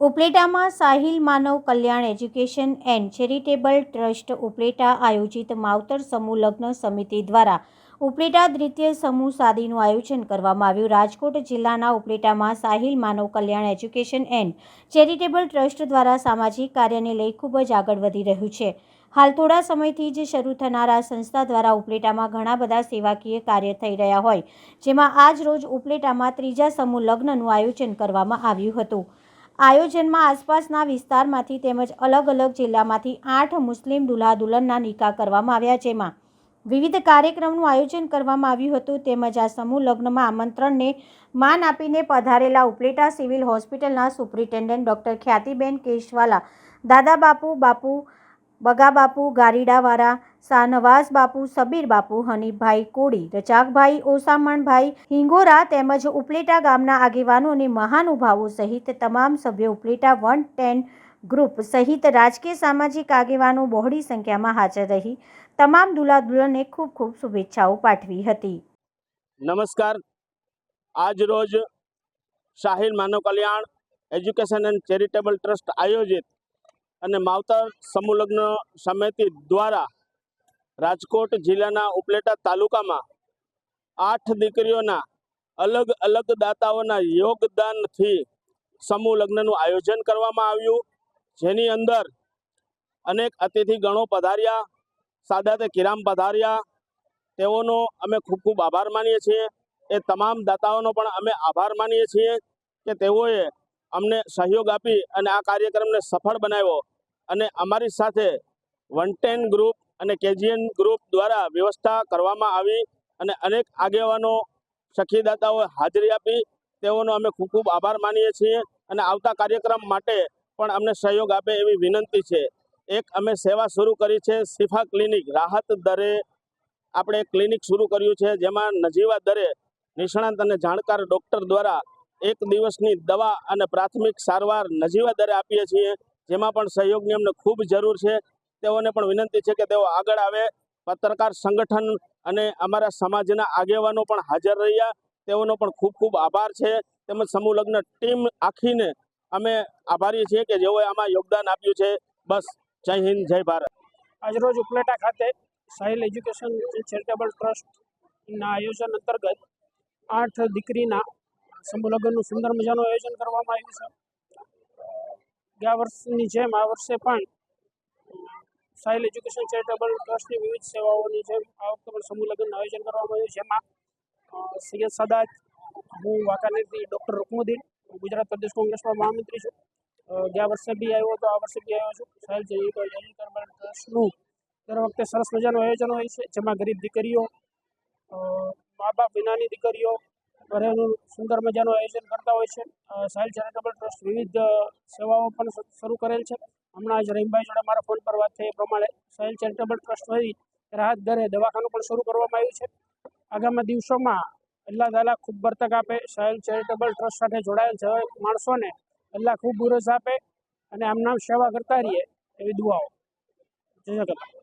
ઉપલેટામાં Sahil Manav Kalyan education and charitable trust Upleta આયોજિત માવતર સમૂહ લગ્ન સમિતિ દ્વારા ઉપલેટા દ્વિતીય સમૂહ સાદીનું આયોજન કરવામાં આવ્યું. રાજકોટ જિલ્લાના ઉપલેટામાં Sahil Manav Kalyan education and charitable trust દ્વારા સામાજિક કાર્યને લઈ ખૂબ જ આગળ વધી રહ્યું છે. હાલ થોડા સમયથી જ શરૂ થનાર આ સંસ્થા દ્વારા ઉપલેટામાં ઘણા બધા સેવાકીય કાર્ય થઈ રહ્યા હોય, જેમાં આજ રોજ ઉપલેટામાં ત્રીજા સમૂહ લગ્નનું આયોજન કરવામાં આવ્યું હતું. આયોજનમાં આસપાસના વિસ્તારમાંથી તેમજ અલગ અલગ જિલ્લામાંથી આઠ મુસ્લિમ દુલ્હા દુલ્હનના નિકાહ કરવામાં આવ્યા જેમાં વિવિધ કાર્યક્રમનું આયોજન કરવામાં આવ્યું હતું. તેમજ આ સમૂહ લગ્નમાં આમંત્રણને માન આપીને પધારેલા ઉપલેટા સિવિલ હોસ્પિટલના સુપ્રિન્ટેન્ડન્ટ ડૉક્ટર ખ્યાતિબેન કેશવાલા, દાદા બાપુ બાપુ બગા બાપુ ગારીડાવાળા, શાહનવાઝ બાપુ, સબીર બાપુ, હનીફભાઈ કોડી રજાકભાઈ ઓસામણભાઈ, હિંગોરા તેમજ ઉપલેટા ગામના આગેવાનો અને મહાનુભાવો સહિત તમામ સભ્યો ઉપલેટા વન ટેન ગ્રુપ સહિત રાજકીય સામાજિક આગેવાનો બહોળી સંખ્યામાં હાજર રહી. તમામ દુલા દુલ્હનને ખૂબ ખૂબ શુભેચ્છાઓ પાઠવી હતી. નમસ્કાર. આજ રોજ Shahir Manav Kalyan, education and charitable trust આયોજિત અને માવતર સમૂહલગ્ન સમિતિ દ્વારા રાજકોટ જિલ્લાના ઉપલેટા તાલુકામાં આઠ દીકરીઓના અલગ અલગ દાતાઓના યોગદાનથી સમૂહ લગ્નનું આયોજન કરવામાં આવ્યું. જેની અંદર અનેક અતિથિ ગણો પધાર્યા. સાદાતે કિરામ પધાર્યા. તેઓનો અમે ખૂબ ખૂબ આભાર માનીએ છીએ. એ તમામ દાતાઓનો પણ અમે આભાર માનીએ છીએ કે તેઓએ અમને સહયોગ આપી અને આ કાર્યક્રમને સફળ બનાવ્યો. અને અમારી સાથે વનટેન ગ્રુપ અને કેજીએન ગ્રુપ દ્વારા વ્યવસ્થા કરવામાં આવી અને અનેક આગેવાનો, સખીદાતાઓએ હાજરી આપી. તેઓનો અમે ખૂબ ખૂબ આભાર માનીએ છીએ અને આવતા કાર્યક્રમ માટે પણ અમને સહયોગ આપે એવી વિનંતી છે. એક અમે સેવા શરૂ કરી છે સિફા ક્લિનિક. રાહત દરે આપણે ક્લિનિક શરૂ કર્યું છે જેમાં નજીવા દરે નિષ્ણાંત અને જાણકાર ડૉક્ટર દ્વારા એક દિવસની દવા અને પ્રાથમિક સારવાર નજીવા દરે આપીએ છીએ, જેમાં પણ સહયોગની અમને ખૂબ જરૂર છે. તેઓને પણ વિનંતી છે કે તેઓ આગળ આવે. પત્રકાર સંગઠન અને અમારા સમાજના આગેવાનો પણ હાજર રહ્યા. તેઓનો પણ ખૂબ ખૂબ આભાર છે. તેમજ સમૂહ લગ્ન ટીમ આખીને અમે આભારી છીએ કે જેઓએ આમાં યોગદાન આપ્યું છે. બસ, જય હિન્દ, જય ભારત. આજરોજ ઉપલેટા ખાતે સાહિલ એજ્યુકેશન ચેરિટેબલ ટ્રસ્ટના આયોજન અંતર્ગત આઠ દીકરીના સમૂહ લગ્નનું સુંદર મજાનું આયોજન કરવામાં આવ્યું છે. ગયા વર્ષની જેમ આ વર્ષે પણ સાહિલ એજ્યુકેશન ચેરિટેબલ ટ્રસ્ટની વિવિધ સેવાઓની જેમ આ વખતે પણ સમૂહ લગ્નનું આયોજન કરવામાં આવ્યું જેમાં સૈયદ સદાત હું વાંકાનેરથી ડૉક્ટર રૂકમુદ્દીન ગુજરાત પ્રદેશ કોંગ્રેસમાં મહામંત્રી છું. ગયા વર્ષે બી આવ્યો હતો, આ વર્ષે બી આવ્યો છું. સાહેબ ચેરિટેબલ ટ્રસ્ટનું દર વખતે સરસ મજાનું આયોજન હોય છે. જેમાં ગરીબ દીકરીઓ મા બાપ વિનાની દીકરીઓ ઘરેનું સુંદર મજાનું આયોજન કરતા હોય છે. સાહિલ ચેરિટેબલ ટ્રસ્ટ વિવિધ સેવાઓ પણ શરૂ કરેલ છે. હમણાં જ રહીમભાઈ જોડે મારા ફોન પર વાત થઈ એ પ્રમાણે સાહિલ ચેરિટેબલ ટ્રસ્ટ વતી રાહત દરે દવાખાનું પણ શરૂ કરવામાં આવ્યું છે. આગામી દિવસોમાં અલ્લાહ તાલા ખૂબ બરતક આપે, સાહિલ ચેરિટેબલ ટ્રસ્ટ સાથે જોડાયેલ છે. માણસોને અલ્લાહ ખૂબ બુરસ આપે અને આમ નામ સેવા કરતા રહીએ એવી દુઆઓ. જય જગત